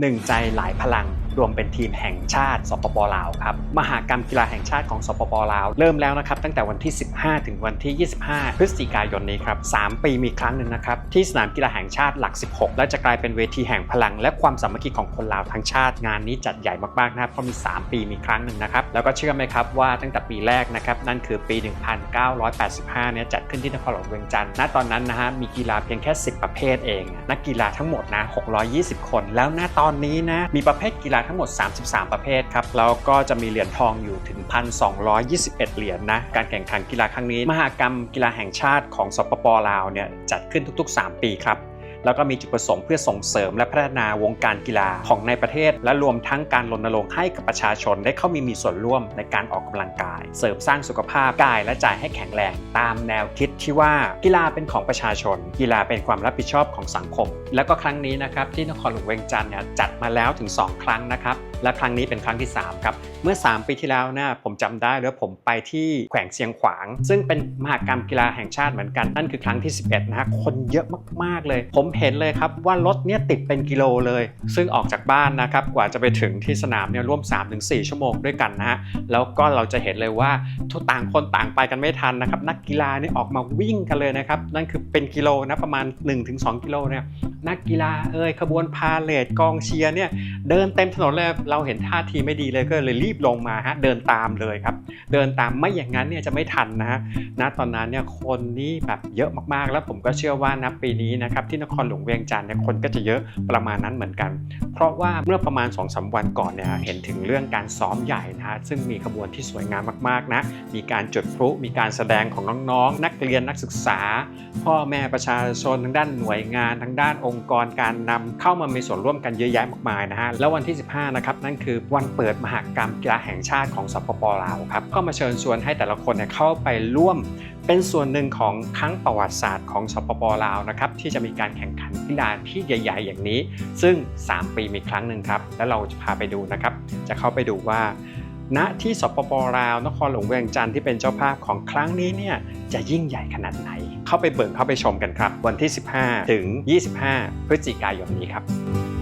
หนึ่งใจหลายพลังรวมเป็นทีมแห่งชาติสปปลาวครับมหากรรมกีฬาแห่งชาติของสปปลาว เริ่มแล้วนะครับตั้งแต่วันที่ 15 ถึงวันที่ 25 พฤศจิกายนนี้ครับ 3 ปีมีครั้งหนึ่งนะครับที่สนามกีฬาแห่งชาติหลัก 16 และจะกลายเป็นเวทีแห่งพลัง และความสามัคคีของคนลาวทั้งชาติงานนี้จัดใหญ่มากๆนะครับเพราะมี 3 ปีมีครั้งหนึ่งนะครับแล้วก็เชื่อไหมครับว่าตั้งแต่ปีแรกนะครับนั่นคือปี 1985 เนี่ยจัดขึ้นที่นครหลวงเวียงจันทร์ณตอนนั้นนะฮะมีกีฬาเพียงแค่ 10 ประเภทเอง นักกีฬาทั้งหมดนะ 620 คน แล้วณตอนนี้นะมีประเภทกีฬาทั้งหมด 33 ประเภทครับ แล้วก็จะมีเหรียญทองอยู่ถึง 1,221 เหรียญนะ การแข่งขันกีฬาครั้งนี้ มหากรรมกีฬาแห่งชาติของสปปลาวเนี่ยจัดขึ้นทุกๆ 3 ปีครับ แล้วก็มีจุดประสงค์เพื่อส่งเสริมและพัฒนาวงการกีฬาของในประเทศ และรวมทั้งการรณรงค์ให้กับประชาชนได้เข้ามีมีส่วนร่วมในการออกกำลังกาย เสริมสร้างสุขภาพกายและใจให้แข็งแรง ตามแนวคิดที่ว่ากีฬาเป็นของประชาชน กีฬาเป็นความรับผิดชอบของสังคม แล้วก็ครั้งนี้นะครับที่นครหลวงเวียงจันทร์เนี่ยจัดมาแล้วถึง 2 ครั้งนะครับและครั้งนี้เป็นครั้งที่ 3 ครับ เมื่อ 3 ปีที่แล้วนะผมจำได้แล้วผมไปที่แขวงเชียงขวาง ซึ่งเป็นมหากรรมกีฬาแห่งชาติเหมือนกัน นั่นคือครั้งที่ 11นะฮะคนเยอะมาก ๆ เลย ผมเห็นเลยครับว่ารถเนี่ยติดเป็นกิโลเลย ซึ่งออกจากบ้านนะครับกว่าจะไปถึงที่สนามเนี่ยร่วม 3-4 ชั่วโมงด้วยกันนะฮะแล้วก็เราจะเห็นเลยว่าทุกต่างคนต่างไปกันไม่ทันนะครับนักกีฬาเนี่ยออกมาวิ่งกันเลยนะครับนั่นคือเป็นกิโลนะประมาณ 1-2 กิโลเนี่ยนักกีฬาเอ่ยขบวนพาเลทกองเชียร์เนี่ยเดินเต็มถนนเลยเราเห็นท่าทีไม่ดีเลยก็เลยรีบลงมาฮะเดินตามเลยครับเดินตามไม่อย่างนั้นเนี่ยจะไม่ทันนะฮะณตอนนั้นเนี่ยคนนี่แบบเยอะมากๆ แล้วผมก็เชื่อว่านับปีนี้นะครับที่นครหลวงเวียงจันทร์เนี่ยคนก็จะเยอะประมาณนั้นเหมือนกัน เพราะว่าเมื่อประมาณ2อสวันก่อนเนี่ยเห็นถึงเรื่องการซ้อมใหญ่นะฮะซึ่งมีขบวนที่สวยงามมากๆนะมีการจุดพลุมีการแสดงของน้องๆ นักเรียนนักศึกษา พ่อแม่ประชาชนทั้งด้านหน่วยงานทั้งด้านองค์กรการนำเข้ามามีส่วนร่วมกันเยอะแยะมากมายนะฮะแล้ววันที่ 15นะครับนั่นคือวันเปิดมหากรรมกีฬาแห่งชาติของสปปลาวครับก็มาเชิญชวนให้แต่ละคนเนี่ยเข้าไปร่วม เป็นส่วนหนึ่งของครั้งประวัติศาสตร์ของสปปลาวนะครับที่จะมีการแข่งขันกีฬาที่ใหญ่ ๆ อย่างนี้ ซึ่ง 3 ปีมีครั้งหนึ่งครับ แล้วเราจะพาไปดูนะครับ จะเข้าไปดูว่า ณที่สปปลาวนครหลวงเวียงจันทร์ที่เป็นเจ้าภาพของครั้งนี้เนี่ยจะยิ่งใหญ่ขนาดไหน เข้าไปเบิ่งเข้าไปชมกันครับ วันที่ 15 ถึง 25 พฤศจิกายนนี้ครับ